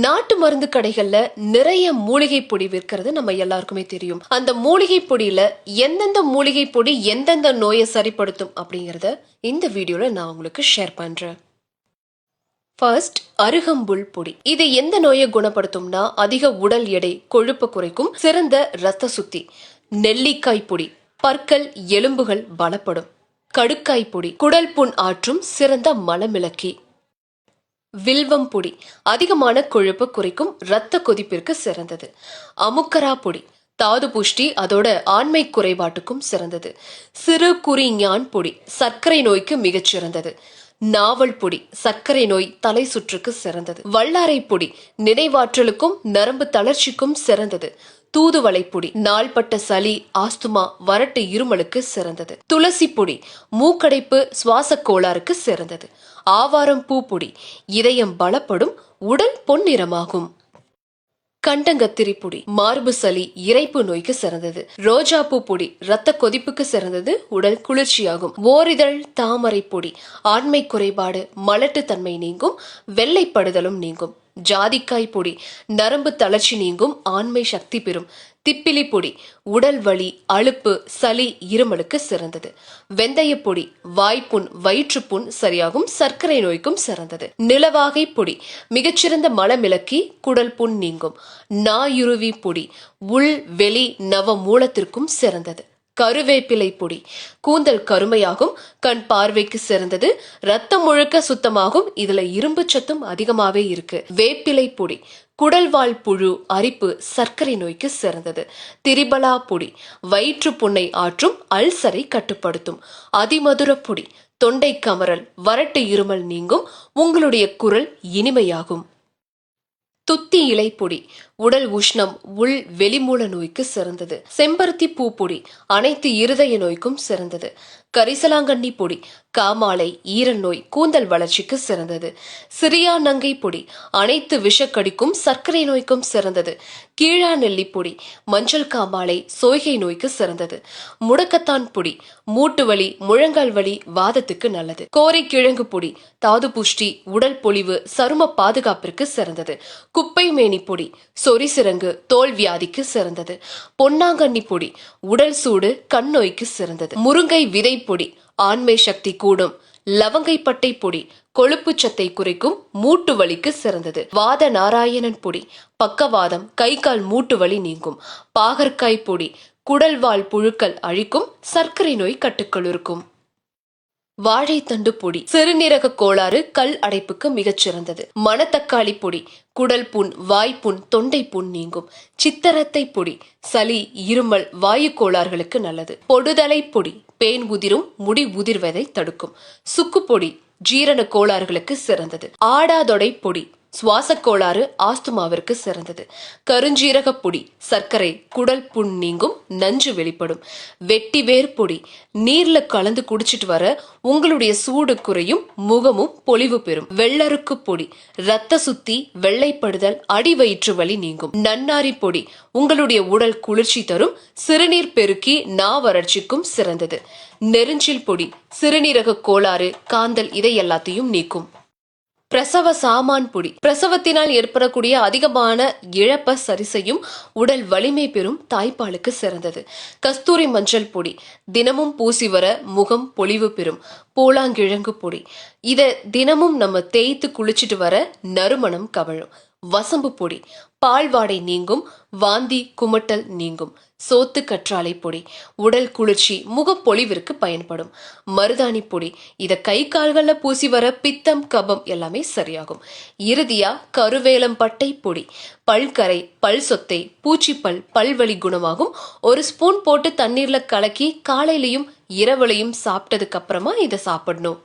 நாட்டு மருந்து கடைகள்ல நிறைய மூலிகை பொடி விற்கிறது நம்ம எல்லாருக்குமே தெரியும். அந்த மூலிகை பொடியில எந்தெந்த மூலிகை பொடி எந்தெந்த நோயை சரிப்படுத்தும் அப்படிங்கறத இந்த வீடியோல நான் உங்களுக்கு ஷேர் பண்றேன். ஃபர்ஸ்ட் அருகம்புல் பொடி. இது எந்த நோயை குணப்படுத்தும்னா அதிக உடல் எடை கொழுப்பு குறைக்கும் சிறந்த ரத்த சுத்தி. நெல்லிக்காய் பொடி. பற்கள் எலும்புகள் பலப்படும். கடுக்காய் பொடி. குடல் புண் ஆற்றும் சிறந்த மலமிளக்கி. வில்வம் பொடி அதிகமான கொழுப்பு குறைக்கும் இரத்த கொதிப்பிற்கு சிறந்தது. அமுக்கரா பொடி தாது புஷ்டி அதோட ஆண்மை குறைபாட்டுக்கும் சிறந்தது. சிறு குறி ஞான் பொடி சர்க்கரை நோய்க்கு மிகச் சிறந்தது. நாவல் பொடி சர்க்கரை நோய் தலை சுற்றுக்கு சிறந்தது. வல்லாரை பொடி நினைவாற்றலுக்கும் நரம்பு தளர்ச்சிக்கும் சிறந்தது. தூதுவளை பொடி நாள்பட்ட சளி ஆஸ்துமா வறட்டு இருமலுக்கு சிறந்தது. துளசி பொடி மூக்கடைப்பு சுவாச கோளாறுக்கு சிறந்தது. ஆவாரம் பூப்புடி இதயம் பலப்படும் உடல் பொன்னிறமாகும். கண்டங்கத்திரி பொடி மார்பு சளி இறைப்பு நோய்க்கு சிறந்தது. ரோஜா பூ பொடி ரத்த கொதிப்புக்கு சிறந்தது உடல் குளிர்ச்சியாகும். ஓரிதழ் தாமரை பொடி ஆண்மை குறைபாடு மலட்டுத்தன்மை நீங்கும் வெள்ளைப்படுதலும் நீங்கும். ஜாதிக்காய் பொடி நரம்பு தளர்ச்சி நீங்கும் ஆண்மை சக்தி பெறும் திப்பிலி பொடி உடல் வலி அழுப்பு சளி இருமலுக்கு சிறந்தது. வெந்தய பொடி வாய்ப்புண் வயிற்றுப்புண் சரியாகும் சர்க்கரை நோய்க்கும் சிறந்தது. நிலவாகை பொடி மிகச்சிறந்த மலமிளக்கி குடல் புண் நீங்கும். நாயுருவி பொடி உள் வெளி நவ மூலத்திற்கும் சிறந்தது. கருவேப்பிலை பொடி. கூந்தல் கருமையாகும். கண் பார்வைக்கு சிறந்தது. ரத்தம் முழுக்க சுத்தமாகும். இதுல இரும்பு சத்தும் அதிகமாவே இருக்கு. வேப்பிலை பொடி. குடல்வால் புழு அரிப்பு சர்க்கரை நோய்க்கு சிறந்தது. திரிபலா பொடி. வயிற்று புண்ணை ஆற்றும் அல்சரை கட்டுப்படுத்தும். அதிமதுர பொடி. தொண்டை கமரல் வறட்டு இருமல் நீங்கும். உங்களுடைய குரல் இனிமையாகும். துத்தி இலை பொடி. உடல் உஷ்ணம் உள் வெளிமூல நோய்க்கு சிறந்தது. செம்பருத்தி பூப்பொடி அனைத்து இருதய நோய்க்கும் சிறந்தது. கரிசலாங்கண்ணி பொடி காமாலை ஈரல் நோய் கூந்தல் வளர்ச்சிக்கு சிறந்தது. சிறியா நங்கை பொடி அனைத்து விஷக்கடிக்கும் சர்க்கரை நோய்க்கும் சிறந்தது. கீழா நெல்லி பொடி மஞ்சள் காமாலை சோய்கை நோய்க்கு சிறந்தது. முடக்கத்தான் பொடி மூட்டு வலி முழங்கால் வலி வாதத்துக்கு நல்லது. கோரை கிழங்கு பொடி தாது புஷ்டி உடல் பொலிவு சரும பாதுகாப்பிற்கு சிறந்தது. குப்பை மேனி பொடி சொரிசிறங்கு தோல் வியாதிக்கு சிறந்தது. பொன்னாங்கண்ணி பொடி உடல் சூடு கண் நோய்க்கு சிறந்தது. முருங்கை விதை பொடி ஆண்மை சக்தி கூடும். லவங்கைப்பட்டை பொடி கொழுப்பு சத்தை குறைக்கும் மூட்டு வலிக்கு சிறந்தது. வாத நாராயணன் பொடி பக்கவாதம் கை கால் மூட்டு வலி நீங்கும். பாகற்காய் பொடி குடல்வால் புழுக்கள் அழிக்கும் சர்க்கரை நோய் கட்டுக்கள் இருக்கும். வாழைத்தண்டு பொடி. சிறுநீரக கோளாறு கல் அடைப்புக்கு மிகச்சிறந்தது. மணத்தக்காளி பொடி குடல் புண் வாய்ப்புண் தொண்டை புண் நீங்கும். சித்தரத்தை பொடி சளி இருமல் வாயு கோளாறுகளுக்கு நல்லது. பொடுதலை பொடி பேன் உதிரும் முடி உதிர்வதை தடுக்கும். சுக்கு பொடி ஜீரண கோளாறுகளுக்கு சிறந்தது. ஆடாதொடை பொடி சுவாச கோளாறு ஆஸ்துமாவிற்கு சிறந்தது. கருஞ்சீரக பொடி சர்க்கரை குடல் புண் நீங்கும் நஞ்சு வெளிப்படும். வெட்டி வேர் பொடி நீர்ல கலந்து குடிச்சிட்டு வர உங்களுடைய சூடு குறையும் முகமும் பொலிவு பெறும். வெள்ளருக்கு பொடி ரத்த சுத்தி வெள்ளைப்படுதல் அடி வயிற்று வலி நீங்கும். நன்னாரி பொடி உங்களுடைய உடல் குளிர்ச்சி தரும் சிறுநீர் பெருக்கி நா வறட்சிக்கும் சிறந்தது. நெருஞ்சில் பொடி சிறுநீரக கோளாறு காந்தல் இதை எல்லாத்தையும் நீக்கும். பிரசவ சாமான் பொடி. பிரசவத்தினால் ஏற்படக்கூடிய அதிகமான இழப்ப சரி செய்யும் உடல் வலிமை பெறும் தாய்ப்பாலுக்கு சிறந்தது. கஸ்தூரி மஞ்சள் பொடி. தினமும் பூசி வர முகம் பொலிவு பெறும். பூலாங்கிழங்கு பொடி. இதை தினமும் நம்ம தேய்த்து குளிச்சிட்டு வர நறுமணம் கவழும். வசம்பு பொடி பால்வாடை நீங்கும் வாந்தி குமட்டல் நீங்கும் சோத்து கற்றாழை பொடி உடல் குளிர்ச்சி முகப்பொழிவிற்கு பயன்படும். மருதாணி பொடி இதை கை கால்களில் பூசி வர பித்தம் கபம் எல்லாமே சரியாகும். இறுதியா கருவேலம் பட்டை பொடி பல்கரை பல் சொத்தை பூச்சிப்பல் பல்வழி குணமாகும். ஒரு ஸ்பூன் போட்டு தண்ணீர்ல கலக்கி காலையிலையும் இரவுலையும் சாப்பிட்டதுக்கு அப்புறமா இதை சாப்பிடணும்.